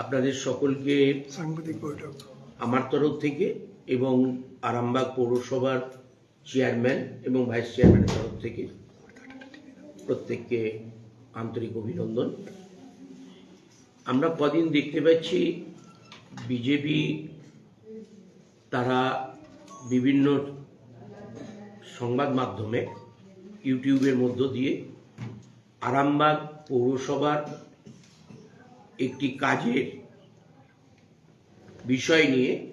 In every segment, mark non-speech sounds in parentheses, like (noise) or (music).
আপনাদের সকলকে সাংবাদিক বৈঠক। আমার তরফ থেকে এবং আরামবাগ পৌরসভার চেয়ারম্যান এবং ভাইস চেয়ারম্যানের তরফ থেকে প্রত্যেককে আন্তরিক অভিনন্দন। আমরা কদিন দেখতে পাচ্ছি বিজেপি তারা বিভিন্ন সংবাদ মাধ্যমে ইউটিউবের মধ্য দিয়ে আরামবাগ পৌরসভার একটি কাজের বিষয় নিয়ে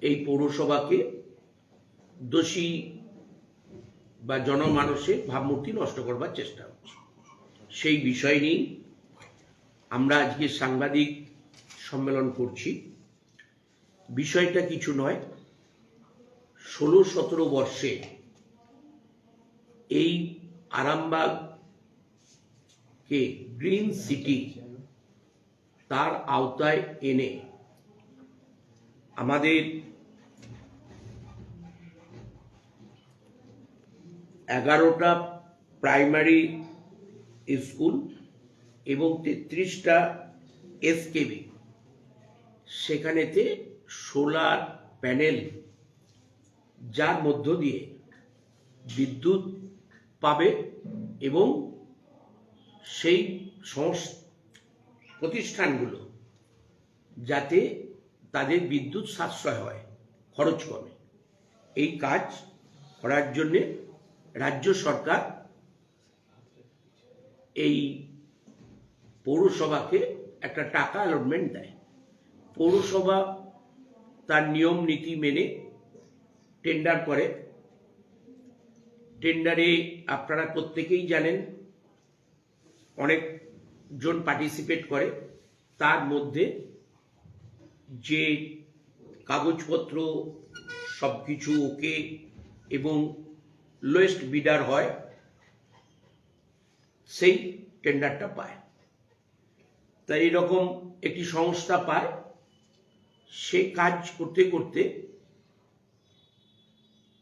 এই পৌরসভাকে দোষী বা জনমানসের ভাবমূর্তি নষ্ট করবার চেষ্টা হচ্ছে। সেই বিষয় নিয়েই আমরা আজকে সাংবাদিক সম্মেলন করছি। বিষয়টা কিছু নয়, ষোলো সতেরো বর্ষে এই আরামবাগকে গ্রিন সিটি তার আওতায় এনে আমাদের এগারোটা প্রাইমারি স্কুল এবং তেত্রিশটা এসকেবি। সেখানেতে সোলার প্যানেল যার মধ্য দিয়ে বিদ্যুৎ পাবে এবং সেই প্রতিষ্ঠানগুলো যাতে তাদের বিদ্যুৎ সাশ্রয় হয়, খরচ কমে। এই কাজ করার জন্যে রাজ্য সরকার এই পৌরসভাকে একটা টাকা অ্যালটমেন্ট দেয়। পৌরসভা তার নিয়ম, নীতি মেনে টেন্ডার করে। টেন্ডারে আপনারা প্রত্যেকেই জানেন অনেকজন পার্টিসিপেট করে, তার মধ্যে যে কাগজপত্র সব কিছু ওকে এবং লোয়েস্ট বিডার হয়, সেই টেন্ডারটা পায়। তাই এরকম একটি সংস্থা পায়, সে কাজ করতে করতে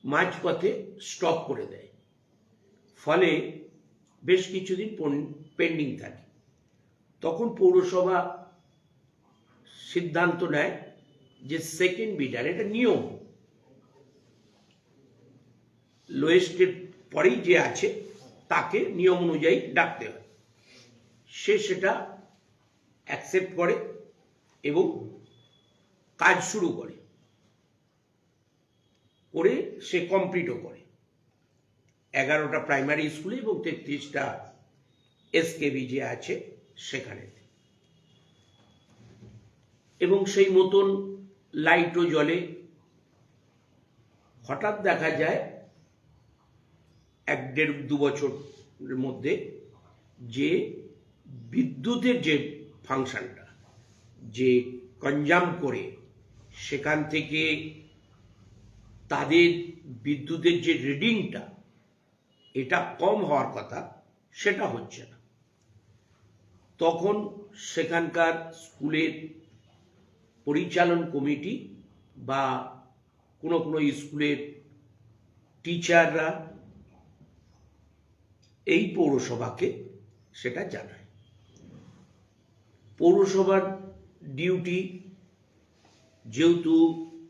মাঝপথে স্টপ করে দেয়। ফলে বেশ কিছুদিন পেন্ডিং থাকে। তখন পৌরসভা সিদ্ধান্ত নেয় যে সেকেন্ড বিডার এটা নিয়ম। লোয়েস্টের পরেই যে আছে, তাকে নিয়ম অনুযায়ী ডাকতে হয়। সে সেটা অ্যাকসেপ্ট করে এবং কাজ শুরু করে। করে সে কমপ্লিটও করে। এগারোটা প্রাইমারি স্কুলে এবং তেত্রিশটা এসকেবি যে আছে সেখানে। এবং সেই মতন লাইটও জ্বলে হঠাৎ দেখা যায় এক দেড় দু বছরের মধ্যে যে বিদ্যুতের যে ফাংশনটা, যে কনজাম করে সেখান থেকে তাদের বিদ্যুতের যে রিডিংটা, এটা কম হওয়ার কথা, সেটা হচ্ছে না। তখন সেখানকার স্কুলের পরিচালন কমিটি বা কোনো কোনো স্কুলের টিচাররা এই পৌরসভাকে সেটা জানায়। পৌরসভার ডিউটি যেহেতু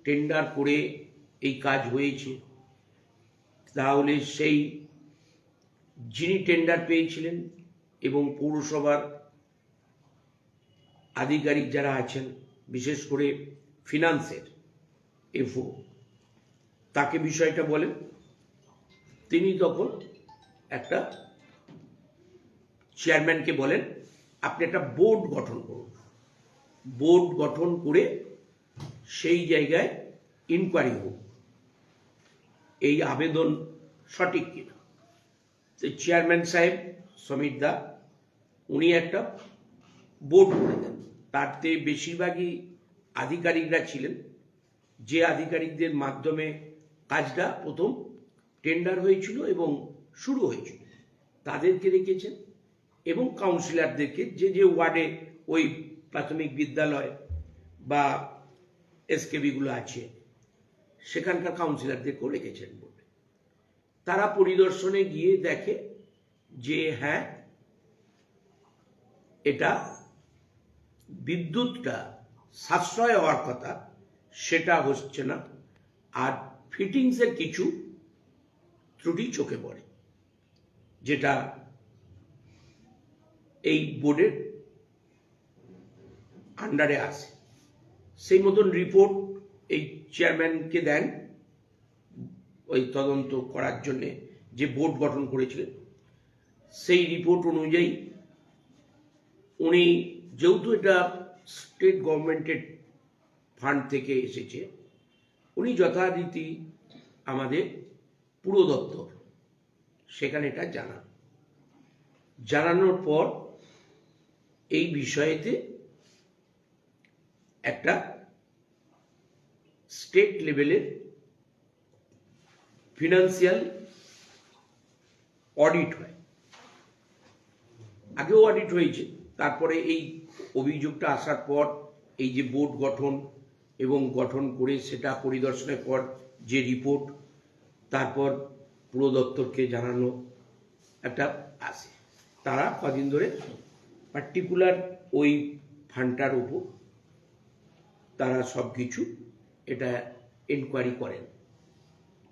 টেন্ডার করে এই কাজ হয়েছে, তাহলে সেই যিনি টেন্ডার পেয়েছিলেন এবং পৌরসভার আধিকারিক যারা আছেন, বিশেষ করে ফিনান্সের এফও, তাকে বিষয়টা বলেন। তিনি তখন একটা চেয়ারম্যানকে বলেন, আপনি একটা বোর্ড গঠন করুন। বোর্ড গঠন করে সেই জায়গায় ইনকোয়ারি হোক। এই আবেদন সঠিক কিনা? তো চেয়ারম্যান সাহেব, সমীর দা, উনি একটা বোর্ড করে দেন। তাতে বেশিরভাগই আধিকারিকরা ছিলেন। যে আধিকারিকদের মাধ্যমে কাজটা প্রথম টেন্ডার হয়েছিল এবং শুরু হয়েছিল। তাদেরকে রেখেছেন এবং কাউন্সিলরদেরকে যে যে ওয়ার্ডে ওই প্রাথমিক বিদ্যালয় বা এসকেবিগুলো আছে, সেখানকার কাউন্সিলরদেরকেও রেখেছেন বলে তারা পরিদর্শনে গিয়ে দেখে যে হ্যাঁ এটা বিদ্যুৎটা সাশ্রয় হওয়ার কথা, সেটা হচ্ছে না। আর ফিটিংসের কিছু ত্রুটি চোখে পড়ে, যেটা এই বোর্ডের আন্ডারে আসে সেই মতন রিপোর্ট এই চেয়ারম্যানকে দেন, ওই তদন্ত করার জন্যে যে বোর্ড গঠন করেছিলেন। সেই রিপোর্ট অনুযায়ী উনি যেহেতু এটা স্টেট গভর্নমেন্টের ফান্ড থেকে এসেছে, উনি যথারীতি আমাদের পুরো দপ্তর, সেখানে এটা জানান। জানানোর পর এই বিষয়েতে একটা স্টেট লেভেলের ফিনান্সিয়াল অডিট হয়। আগেও অডিট হয়েছে, তারপরে এই অভিযোগটা আসার পর এই যে বোর্ড গঠন এবং গঠন করে সেটা পরিদর্শনের পর যে রিপোর্ট তারপর পুরো দপ্তরকে জানানো একটা আসে তারা কদিন ধরে পার্টিকুলার ওই ফান্ডটার উপর তারা সব কিছু এটা এনকোয়ারি করেন।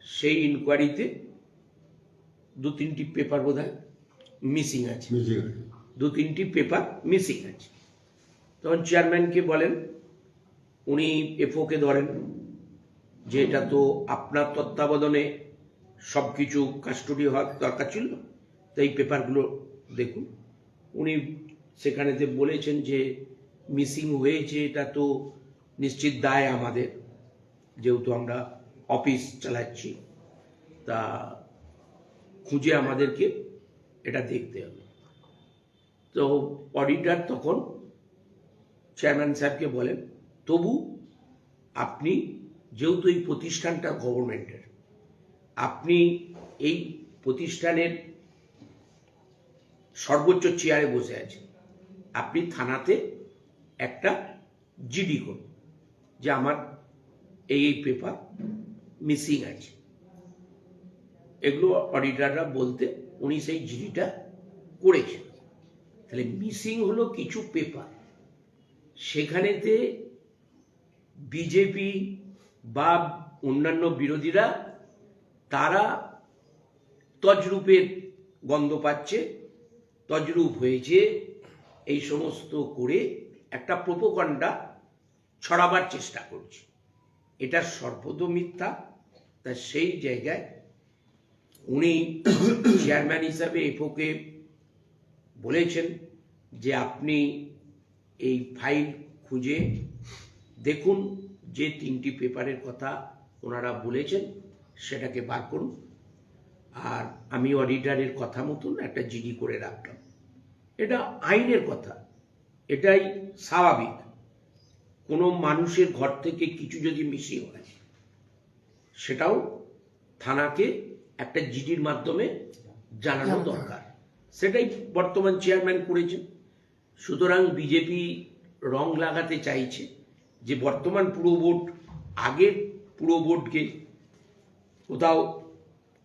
সেই ইনকোয়ারিতে দু তিনটি পেপার বোধ মিসিং আছে। দু তিনটি পেপার মিসিং আছে। তখন চেয়ারম্যানকে বলেন, উনি এফওকে ধরেন, যে এটা তো আপনার তত্ত্বাবধানে সব কিছু কাস্টডি হওয়ার দরকার ছিল তাই পেপারগুলো দেখুন। উনি সেখানেতে বলেছেন যে মিসিং হয়েছে, এটা তো নিশ্চিত দায় আমাদের, যেহেতু আমরা অফিস চালাচ্ছি। তা খুঁজে আমাদেরকে এটা দেখতে হবে। তো অডিটার তখন চেয়ারম্যান সাহেবকে বলেন, তবু আপনি যেহেতু এই প্রতিষ্ঠানটা গভর্নমেন্টের, আপনি এই প্রতিষ্ঠানের সর্বোচ্চ চেয়ারে বসে আছেন। আপনি থানাতে একটা জিডি করুন, যে আমার এই এই পেপার মিসিং আছে। এগুলো অডিটাররা বলতে উনি সেই জিডিটা করেছেন। তাহলে মিসিং হলো কিছু পেপার। সেখানেতে বিজেপি বা অন্যান্য বিরোধীরা, তারা তজরূপের গন্ধ পাচ্ছে, তজরূপ হয়েছে, এই সমস্ত করে একটা প্রোপোকাণ্ডা ছড়াবার চেষ্টা করছে। এটা সর্বত মিথ্যা। তা সেই জায়গায় উনি চেয়ারম্যান হিসাবে এফোকে বলেছেন যে আপনি এই ফাইল খুঁজে দেখুন যে তিনটি পেপারের কথা ওনারা বলেছেন সেটাকে বার করুন। আর আমি অডিটারের কথা মতন একটা জিডি করে রাখলাম। এটা আইনের কথা এটাই স্বাভাবিক। কোনো মানুষের ঘর থেকে কিছু যদি মিসিং হয় সেটাও থানাকে একটা জিডির মাধ্যমে জানানো দরকার। সেটাই বর্তমান চেয়ারম্যান করেছেন। সুতরাং বিজেপি রং লাগাতে চাইছে যে বর্তমান পুরো বোর্ড আগের পুরো বোর্ডকে কোথাও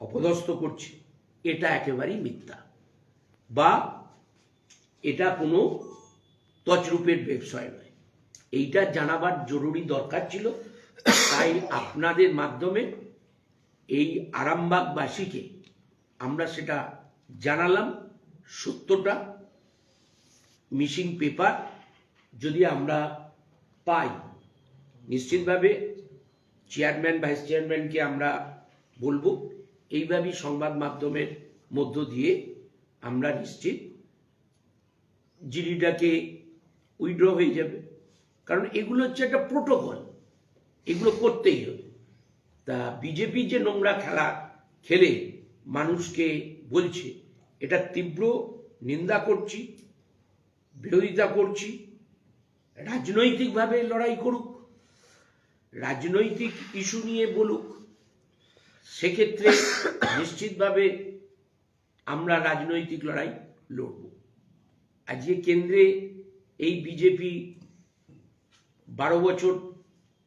অপদস্থ করছে, এটা একেবারেই মিথ্যা। বা এটা কোনো তজরূপের ব্যবসায় নয়। এইটা জানাবার জরুরি দরকার ছিল। তাই আপনাদের মাধ্যমে এই আরামবাগবাসীকে আমরা সেটা জানালাম। সত্যটা মিসিং পেপার যদি আমরা পাই, নিশ্চিতভাবে চেয়ারম্যান ভাইস চেয়ারম্যানকে আমরা বলব, এইভাবেই সংবাদ মাধ্যমের মধ্য দিয়ে আমরা নিশ্চিত জিডিটাকে উইড্র হয়ে যাবে। কারণ এগুলো হচ্ছে একটা প্রোটোকল, এগুলো করতেই হবে। তা বিজেপি যে নোংরা খেলা খেলে মানুষকে বলছে, এটা তীব্র নিন্দা করছি। বিরোধিতা করছি, রাজনৈতিকভাবে লড়াই করুক, রাজনৈতিক ইস্যু নিয়ে বলুক, সেক্ষেত্রে (coughs) নিশ্চিতভাবে আমরা রাজনৈতিক লড়াই লড়ব। আজকে কেন্দ্রে এই বিজেপি বারো বছর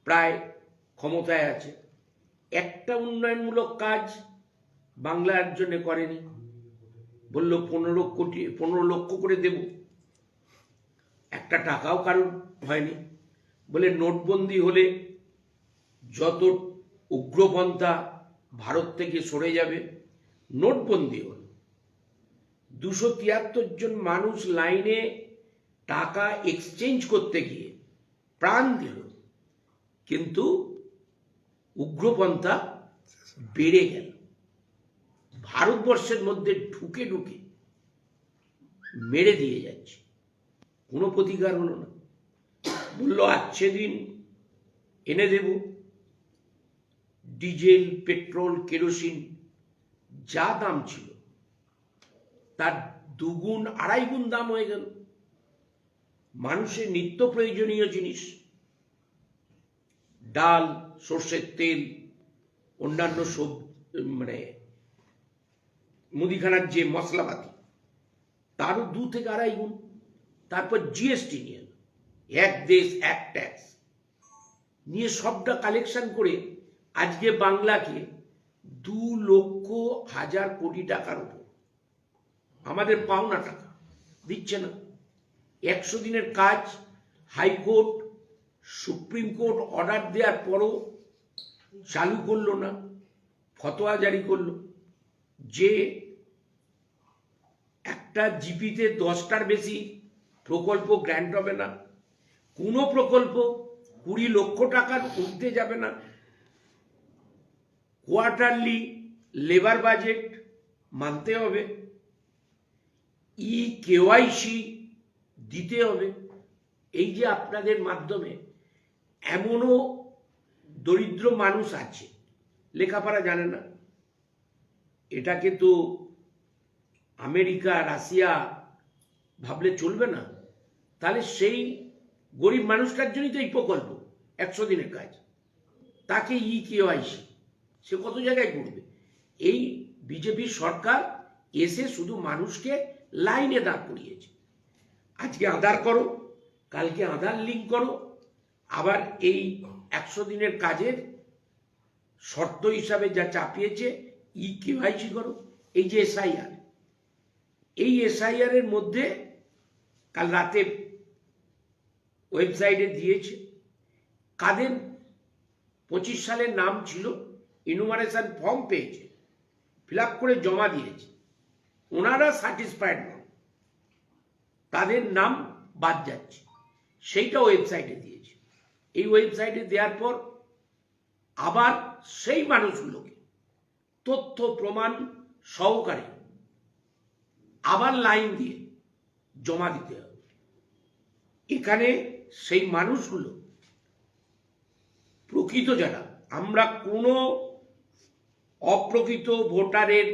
প্রায় ক্ষমতায় আছে। একটা উন্নয়নমূলক কাজ বাংলার জন্য করেনি। বলল পনেরো কোটি, পনেরো লক্ষ করে দেব। একটা টাকাও কারণ হয়নি। বলে নোটবন্দি হলে যত উগ্রপন্থা ভারত থেকে সরে যাবে, নোটবন্দি হল। দুশো তিয়াত্তর জন মানুষ লাইনে টাকা এক্সচেঞ্জ করতে গিয়ে প্রাণ দিল। কিন্তু উগ্রপন্থা বেড়ে গেল। ভারতবর্ষের মধ্যে ঢুকে ঢুকে মেরে দিয়ে যাচ্ছে। কোনো প্রতিকার হলো না। বলল আজকে দিন, এনে দেব। ডিজেল, পেট্রোল, কেরোসিন, যা দাম ছিল, তার দুগুণ, আড়াই গুণ দাম হয়ে গেল। মানুষের নিত্য প্রয়োজনীয় জিনিস, ডাল, সর্ষের তেল, অন্যান্য সব মানে মুদিখানার যে মশলাপাতি, তারও দু থেকে আড়াই গুণ। তারপর জিএসটি নিয়ে এক দেশ, এক ট্যাক্স নিয়ে সবটা কালেকশন করে আজকে বাংলাকে দু লক্ষ হাজার কোটি টাকার উপর। আমাদের পাওনা টাকা। দিচ্ছে না। একশো দিনের কাজ হাইকোর্ট সুপ্রিম কোর্ট অর্ডার দেওয়ার পরও চালু করল না, ফতোয়া জারি করল যে একটা জিপিতে দশটার বেশি প্রকল্প গ্র্যান্ট হবে না। কোনো প্রকল্প কুড়ি লক্ষ টাকার উঠতে যাবে না। কোয়ার্টারলি লেবার বাজেট মানতে হবে। ই কেওয়াইসি দিতে হবে। এই যে আপনাদের মাধ্যমে এমনও দরিদ্র মানুষ আছে, লেখাপড়া জানে না। এটাকে তো আমেরিকা, রাশিয়া ভাবলে চলবে না। তাহলে সেই গরিব মানুষটার জন্যই তো এই প্রকল্প, একশো দিনের কাজ। তাকে ই কেওয়াইসি সে কত জায়গায় করবে? এই বিজেপি সরকার এসে শুধু মানুষকে লাইনে দাঁড় করিয়েছে। আজকে আধার করো, কালকে আধার লিঙ্ক করো, আবার এই একশো দিনের কাজের শর্ত হিসাবে যা চাপিয়েছে ই কেওয়াইসি করো, এই যে এসআইআর এই এসআইআর এর মধ্যে কাল রাতে ওয়েবসাইটে দিয়েছে। কাদের পঁচিশ সালের নাম ছিল? ইনুমারেশন ফর্ম পেয়েছে। ফিল করে জমা দিয়েছে। ওনারা স্যাটিসফাইড নন। তাদের নাম বাদ যাচ্ছে। সেইটা ওয়েবসাইটে দিয়েছে। এই ওয়েবসাইটে দেওয়ার পর আবার সেই মানুষগুলোকে তথ্য, প্রমাণ সহকারে আবার লাইন দিয়ে জমা দিতে হবে। এখানে সেই মানুষগুলো, প্রকৃত যারা, আমরা কোনো অপ্রকৃত ভোটারের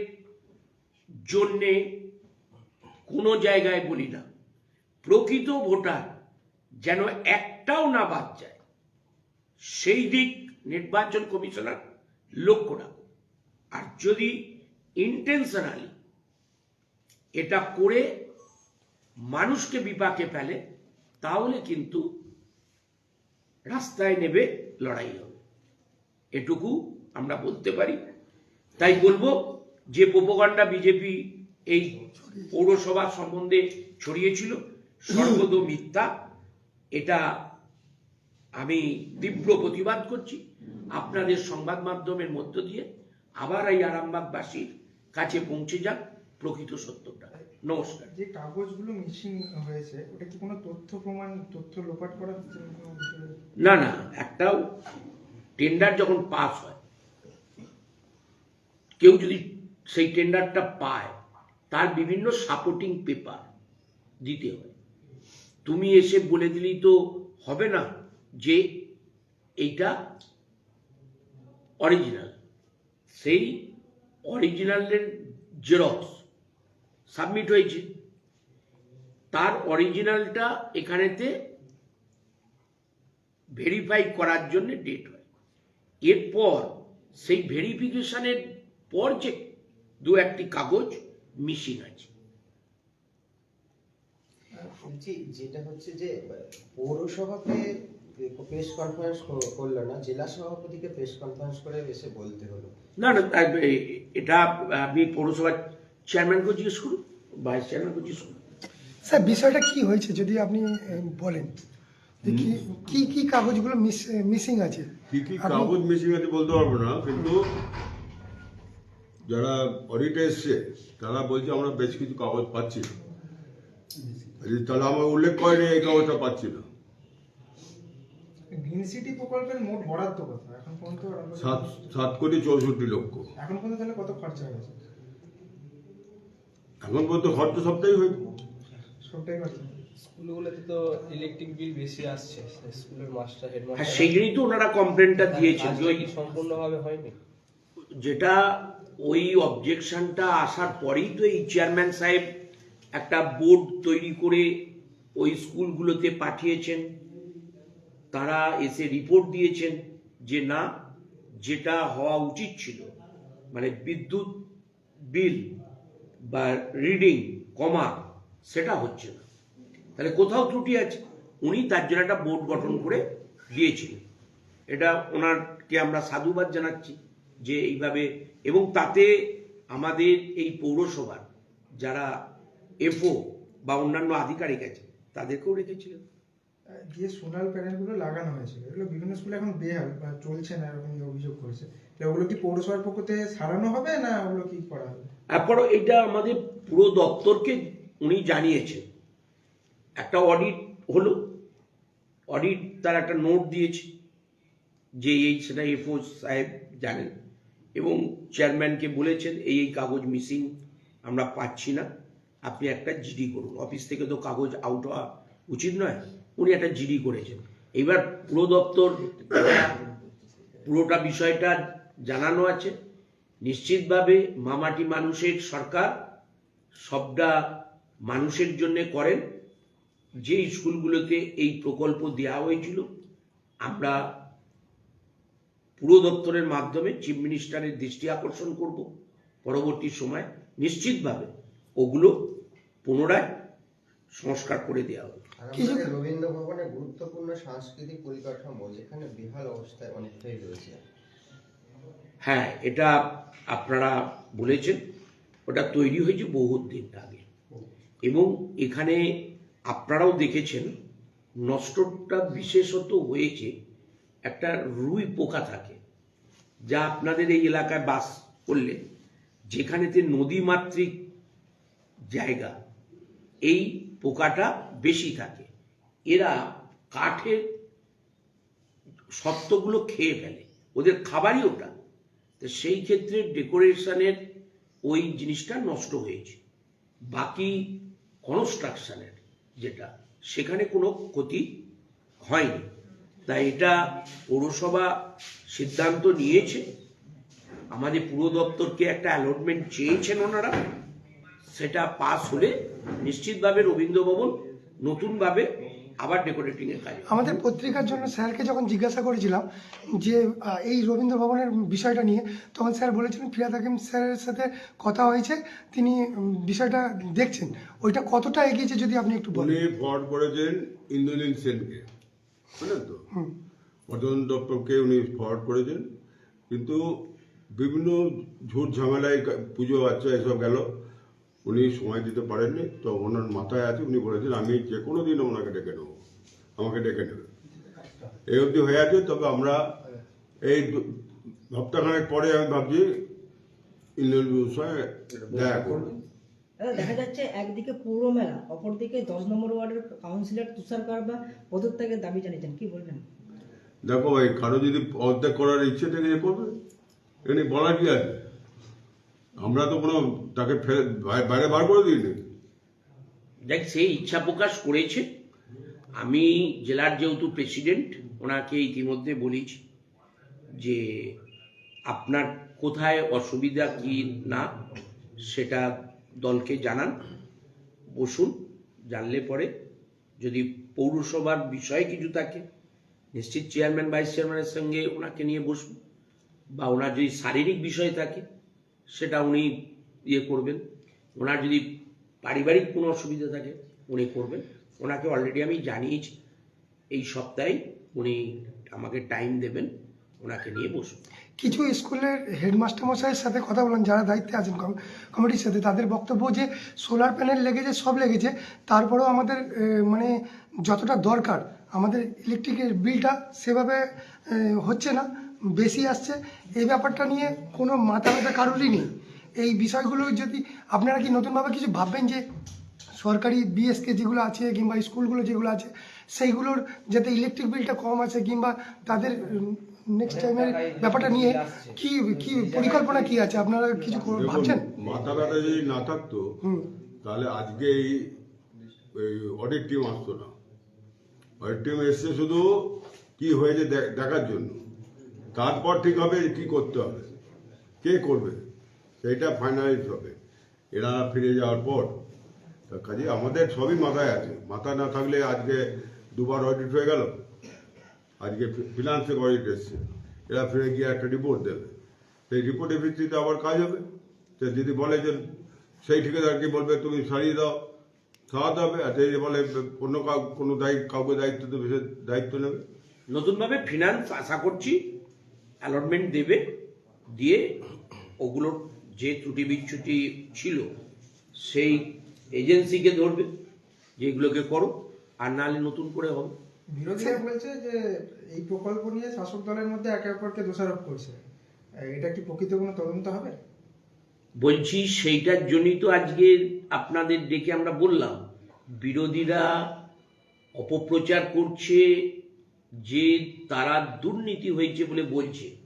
জন্যে কোনো জায়গায় বলি না। প্রকৃত ভোটার যেন একটাও না বাদ যায়, সেই দিক নির্বাচন কমিশনার লক্ষ্য রাখো আর যদি ইন্টেনশনালি এটা করে মানুষকে বিপাকে ফেলে তাহলে কিন্তু রাস্তায় নেবে লড়াই হবে। এটুকু আমরা বলতে পারি। তাই বলব যে প্রোপগান্ডা বিজেপি এই পৌরসভা সম্বন্ধে ছড়িয়েছিল, সর্বদ মিথ্যা। এটা আমি তীব্র প্রতিবাদ করছি। আপনাদের সংবাদ মাধ্যমের মধ্য দিয়ে আবার এই আরামবাগবাসীর কাছে পৌঁছে যাক প্রকৃত সত্যটা। নমস্কার। যে কাগজগুলো মিসিং হয়েছে ওটা কি কোনো তথ্য প্রমাণ তথ্য লোপাট করার কোনো না না একটাও টেন্ডার যখন পাস হয় কেউ যদি সেই টেন্ডারটা পায় তার বিভিন্ন সাপোর্টিং পেপার দিতে হয়। তুমি এসে বলে দিলেই তো হবে না যে এইটা অরিজিনাল সেই অরিজিনালের জেরক্স সাবমিট হয়েছে। তার অরিজিনালটা এখানেতে ভেরিফাই করার জন্য ডেট হয়। এরপর সেই ভেরিফিকেশনের পর যে দু একটি কাগজ মিসিং আছে। বলছি যেটা হচ্ছে যে পৌরসভাকে প্রেস কনফারেন্স করল না জেলা সভাপতিকে প্রেস কনফারেন্স করে এসে বলতে হলো। না না এটা আপনি পৌরসভার চেয়ারম্যানকে জিজ্ঞেস করুন ভাইস চেয়ারম্যানকে জিজ্ঞেস করুন স্যার বিষয়টা কি হয়েছে যদি আপনি বলেন? যে কি কি কাগজগুলো মিসিং আছে? কি কি কাগজ মিসিং আছে বলতে পারব না কিন্তু যারা অডিটে এসছে তারা বলছে আমরা বেশ কিছু কাগজ পাচ্ছি। না যদি তাহলে আমার উল্লেখ করেনি এই কাগজটা পাচ্ছি না। গ্রিন সিটি প্রকল্পের মোট বরাদ্দ কত? এখন পর্যন্ত সাত সাত কোটি চৌষট্টি লক্ষ। এখন পর্যন্ত তাহলে কত খরচা হয়েছে? এখন পর্যন্ত খরচ সবটাই হয়েছে সবটাই স্কুলগুলোতে তো ইলেকট্রিক বিল বেশি আসছে স্কুলের মাস্টার হ্যাঁ হেডমাস্টার সেই জন্যই তো ওনারা কমপ্লেনটা দিয়েছেন যে ওই সম্পূর্ণভাবে হয়নি? যেটা ওই অবজেকশনটা আসার পরেই তো এই চেয়ারম্যান সাহেব একটা বোর্ড তৈরি করে ওই স্কুলগুলোতে পাঠিয়েছেন। তারা এসে রিপোর্ট দিয়েছেন যে না যেটা হওয়া উচিত ছিল মানে বিদ্যুৎ বিল বা রিডিং কমা সেটা হচ্ছে না। তাহলে কোথাও ত্রুটি আছে? উনি তার জন্য একটা বোর্ড গঠন করে দিয়েছিলেন। এটা ওনারকে আমরা সাধুবাদ জানাচ্ছি যে এইভাবে এবং তাতে আমাদের এই পৌরসভার যারা এফও বা অন্যান্য আধিকারিক আছে, তাদেরকেও রেখেছিলেন। যে সোনাল প্যানেলগুলো লাগানো হয়েছিল, এগুলো বিভিন্ন স্কুলে এখন বেহাল বা চলছে না, এরকম অভিযোগ করেছে। ওগুলো কি পৌরসভার পক্ষ থেকে সারানো হবে না ওগুলো কি করা হবে? তারপর এটা আমাদের পুরো দপ্তরকে উনি জানিয়েছেন। একটা অডিট হলো অডিট তার একটা নোট দিয়েছে, যে এই সেটা এফও সাহেব জানেন, এবং চেয়ারম্যানকে বলেছেন, এই এই কাগজ মিসিং আমরা পাচ্ছি না। আপনি একটা জিডি করুন। অফিস থেকে তো কাগজ আউট হওয়া উচিত নয়। উনি একটা জিডি করেছেন। এবার পুরো দপ্তর পুরোটা বিষয়টা জানানো আছে। নিশ্চিতভাবে মামাটি মানুষের সরকার সবটা মানুষের জন্য করেন। যে স্কুলগুলোতে এই প্রকল্প দেওয়া হয়েছিল, আমরা পুরো দপ্তরের মাধ্যমে চিফ মিনিস্টারের দৃষ্টি আকর্ষণ করব পরবর্তী সময়। নিশ্চিতভাবে ওগুলো পুনরায় সংস্কার করে দেওয়া আমাদের রবীন্দ্র ভবনের গুরুত্বপূর্ণ সাংস্কৃতিক পরিকাঠামো যেখানে বিহাল অবস্থায় অনেকটাই রয়েছে। হ্যাঁ এটা আপনারা বলেছেন ওটা তৈরি হয়েছে বহুত দিন আগে। এবং এখানে আপনারাও দেখেছেন নষ্টটা বিশেষত হয়েছে একটা রুই পোকা থাকে যা আপনাদের এই এলাকায় বাস করলে যেখানেতে নদীমাতৃক জায়গা এই পোকাটা বেশি থাকে। এরা কাঠের সত্ত্বগুলো খেয়ে ফেলে। ওদের খাবারই ওটা। তো সেই ক্ষেত্রে ডেকোরেশনের ওই জিনিসটা নষ্ট হয়েছে। বাকি কনস্ট্রাকশনের যেটা, সেখানে কোনো ক্ষতি হয়নি। তাই এটা পৌরসভা সিদ্ধান্ত নিয়েছে। আমাদের পুরো দপ্তরকে একটা অ্যালটমেন্ট চেয়েছেন ওনারা। সেটা পাস হলে নিশ্চিতভাবে রবীন্দ্র ভবন নতুনভাবে আবার ডেকোরেটিং এর কাজ আমাদের পত্রিকার জন্য স্যারকে যখন জিজ্ঞাসা করেছিলাম যে এই রবীন্দ্র ভবনের বিষয়টা নিয়ে তখন স্যার বলেছিলেন ফিরাদ হাকিম স্যারের সাথে কথা হয়েছে তিনি বিষয়টা দেখছেন। ওইটা কতটা এগিয়েছে যদি আপনি একটু বলেন? উনি ফরওয়ার্ড করেছেন ইন্দ্রনীল সেনকে। বুঝলেন তো? হুম। পর্যটন দপ্তরকে উনি ফরওয়ার্ড করেছেন। কিন্তু বিভিন্ন ঝুট ঝামেলায় পুজো বাচ্চা এসব গেল। উনি সময় দিতে পারেননি তো ওনার মাথায় আছে উনি বলেছেন আমি যে কোনো দিন ওনাকে ডেকে নেব আমাকে ডেকে নেবে। এই অবধি হয়ে আছে তবে আমরা এই সপ্তাহখানেক পরে আমি ভাবছি ইন্দ্রনীল সঙ্গে দেখা করব। দেখা যাচ্ছে একদিকে পৌর মেলা অপরদিকে দশ নম্বর ওয়ার্ডের কাউন্সিলর তুষার কারবা পদত্যাগের দাবি জানিয়েছেন কি বলবেন? দেখো ভাই কারও যদি অর্ধেক করার ইচ্ছে থেকে করবে। এমনি বলা কি আছে? আমরা তো কোনো তাকে ফেলে বাই- বাইরে বার করে দিইনি। দেখ, সেই ইচ্ছা প্রকাশ করেছে। আমি জেলার যেহেতু প্রেসিডেন্ট, ওনাকে ইতিমধ্যে বলেছি যে আপনার কোথায় অসুবিধা কি না, সেটা দলকে জানান। বসুন, জানলে পরে যদি পৌরসভার বিষয়ে কিছু থাকে, নিশ্চিত চেয়ারম্যান ভাইস চেয়ারম্যানের সঙ্গে ওনাকে নিয়ে বসুন বা ওনার যদি শারীরিক বিষয় থাকে সেটা উনি ইয়ে করবেন। ওনার যদি পারিবারিক কোনো অসুবিধা থাকে, উনি করবেন। ওনাকে অলরেডি আমি জানিয়েছি। এই সপ্তাহে উনি আমাকে টাইম দেবেন, ওনাকে নিয়ে বসুন। কিছু স্কুলের হেডমাস্টার মশাইয়ের সাথে কথা বললাম, যারা দায়িত্বে আছেন কমিটির সাথে, তাদের বক্তব্য যে সোলার প্যানেল লেগেছে, সব লেগেছে, তারপরেও আমাদের মানে যতটা দরকার, আমাদের ইলেকট্রিকের বিলটা সেভাবে হচ্ছে না। বেশি আসছে এই ব্যাপারটা নিয়ে কোনো মাথা ব্যথা কারোরই নেই। এই বিষয়গুলো যদি আপনারা কি নতুনভাবে কিছু ভাববেন যে সরকারি বিএসকে যেগুলো আছে কিংবা স্কুলগুলো যেগুলো আছে সেইগুলোর যাতে ইলেকট্রিক বিলটা কম আছে কিংবা তাদের নেক্সট টাইমের ব্যাপারটা নিয়ে কি কি পরিকল্পনা কি আছে? আপনারা কিছু ভাবছেন? মাথা ব্যথা যদি না থাকতো তাহলে আজকে এই অডিট টিম আসতো না। অডিট টিম এসছে শুধু কি হয়েছে দেখার জন্য। তারপর ঠিক হবে কি করতে হবে? কে করবে? সেইটা ফাইনালাইজ হবে। এরা ফিরে যাওয়ার পর, তা কাজে আমাদের সবই মাথায় আছে। মাথা না থাকলে আজকে দুবার অডিট হয়ে গেল। আজকে ফিনান্সের অডিট এসছে। এরা ফিরে গিয়ে একটা রিপোর্ট দেবে। সেই রিপোর্টের ভিত্তিতে আবার কাজ হবে। তো যদি বলে যে সেই ঠিকাদারকে বলবে, তুমি সারিয়ে দাও সারাতে হবে। আর যদি বলে অন্য কাউ কোনো দায়িত্ব কাউকে দায়িত্ব দেবে, সে দায়িত্ব নেবে। নতুনভাবে ফিনান্স আশা করছি অ্যালটমেন্ট দেবে দিয়ে ওগুলোর যে ত্রুটি বিচ্যুতি ছিল সেই এজেন্সিকে ধরবে যে এগুলোকে করো আর নাহলে নতুন করে হবে। বিরোধীরা বলছে যে এই প্রকল্প নিয়ে শাসক দলের মধ্যে একে অপরকে দোষারোপ করছে। এটা কি প্রকৃত কোনো তদন্ত হবে? বলছি সেইটার জন্যই তো আজকে আপনাদের ডেকে আমরা বললাম বিরোধীরা অপপ্রচার করছে যে তারা দুর্নীতি হয়েছে বলে বলছে।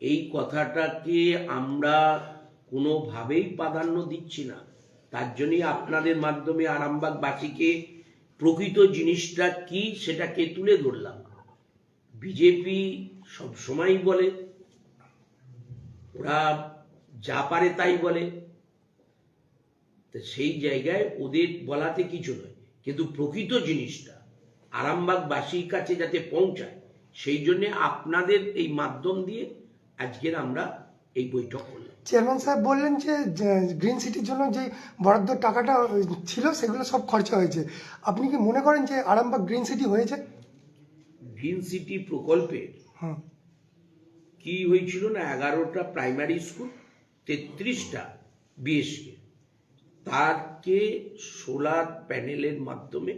এই কথাটাকে আমরা কোনোভাবেই প্রাধান্য দিচ্ছি না। তার জন্যই আপনাদের মাধ্যমে আরামবাগবাসীকে প্রকৃত জিনিসটা কি সেটাকে তুলে ধরলাম। বিজেপি সবসময়ই বলে, ওরা যা পারে তাই বলে। তো সেই জায়গায় ওদের বলাতে কিছু নয়, কিন্তু প্রকৃত জিনিসটা আরামবাগবাসীর কাছে যাতে পৌঁছায় সেই জন্য আপনাদের এই মাধ্যম দিয়ে আজকের আমরা এই বৈঠক করলাম। চেয়ারম্যান সাহেব বললেন যে গ্রিন সিটির জন্য যে বরাদ্দ টাকাটা ছিল সেগুলো সব খরচা হয়েছে। আপনি কি মনে করেন যে আরামবাগ গ্রিন সিটি হয়েছে? গ্রিন সিটি প্রকল্পের হুম কি হয়েছিল না এগারোটা প্রাইমারি স্কুল তেত্রিশটা বিএসকে। তারকে সোলার প্যানেলের মাধ্যমে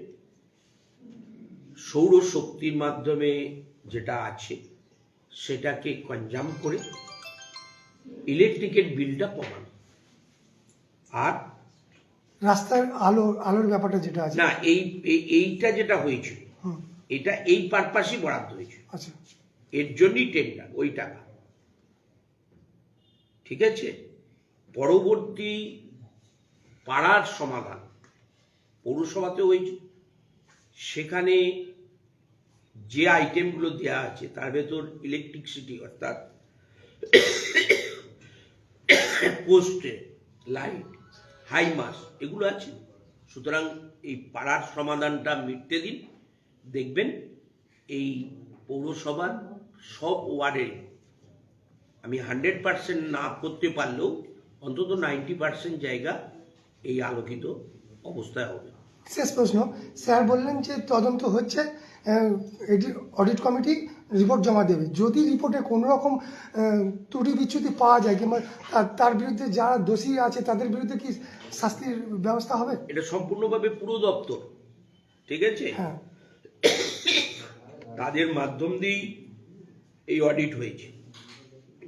সৌরশক্তির মাধ্যমে যেটা আছে সেটাকে কনজাম করে ইলেকট্রিকের বিলটা কমানো। আর রাস্তার আলো আলোর ব্যাপারটা যেটা আছে। না এই এই- এইটা যেটা হয়েছিল এটা এই পারপাসই বরাদ্দ হয়েছিল আচ্ছা। এর জন্যই টেন্ডার ওই টাকা। ঠিক আছে? পরবর্তী পাড়ার সমাধান পৌরসভাতে হয়েছে। সেখানে যে আইটেমগুলো দেওয়া আছে, তার ভেতর ইলেকট্রিসিটি অর্থাৎ পোস্টে লাইট হাইমাস এগুলো আছে। সুতরাং এই পাড়ার সমাধানটা মিটতে দিন। দেখবেন এই পৌরসভার সব ওয়ার্ডে আমি হান্ড্রেড পার্সেন্ট না করতে পারলেও অন্তত নাইনটি পার্সেন্ট জায়গা এই আলোকিত অবস্থায় হবে। শেষ প্রশ্ন। স্যার বললেন যে তদন্ত হচ্ছে অডিট কমিটি রিপোর্ট জমা দেবে। যদি রিপোর্টে কোনো রকম ত্রুটি বিচ্যুতি পাওয়া যায় কিংবা তার- তার বিরুদ্ধে যারা দোষী আছে তাদের বিরুদ্ধে কি শাস্তির ব্যবস্থা হবে? এটা সম্পূর্ণভাবে পুরো দপ্তর। ঠিক আছে? হ্যাঁ। তাদের মাধ্যম দিয়েই এই অডিট হয়েছে।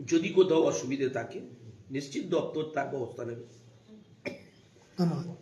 যদি কোথাও অসুবিধে থাকে নিশ্চিত দপ্তর তার ব্যবস্থা নেবে। ধন্যবাদ।